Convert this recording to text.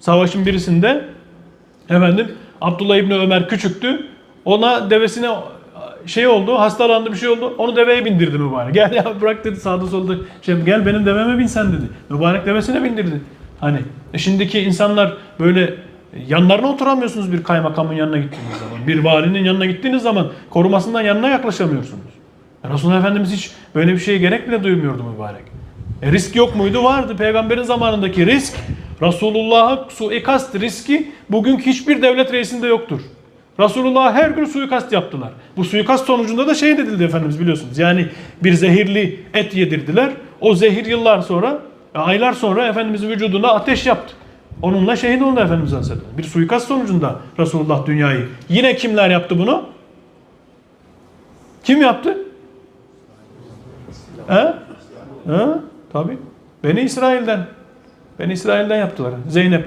Savaşın birisinde efendim Abdullah İbni Ömer küçüktü. Ona devesine şey oldu, hastalandı bir şey oldu. Onu deveye bindirdi mübarek. Gel ya bırak dedi sağda solda. Şey, gel benim deveme bin sen dedi. Mübarek devesine bindirdi. Hani e şimdiki insanlar böyle yanlarına oturamıyorsunuz bir kaymakamın yanına gittiğiniz zaman. Bir valinin yanına gittiğiniz zaman korumasından yanına yaklaşamıyorsunuz. E Resulullah Efendimiz hiç böyle bir şeye gerek bile duymuyordu mübarek. E risk yok muydu? Vardı. Peygamberin zamanındaki risk, Resulullah'a suikast riski bugünkü hiçbir devlet reisinde yoktur. Resulullah'a her gün suikast yaptılar. Bu suikast sonucunda da şey dedildi Efendimiz biliyorsunuz. Yani bir zehirli et yedirdiler. O zehir yıllar sonra, e, aylar sonra Efendimizin vücuduna ateş yaptı. Onunla şehit oldu Efendimiz Aleyhisselam. Bir suikast sonucunda Resulullah dünyayı. Yine kimler yaptı bunu? Kim yaptı? He? He? Tabii. Beni İsrail'den. Beni İsrail'den yaptılar. Zeynep diye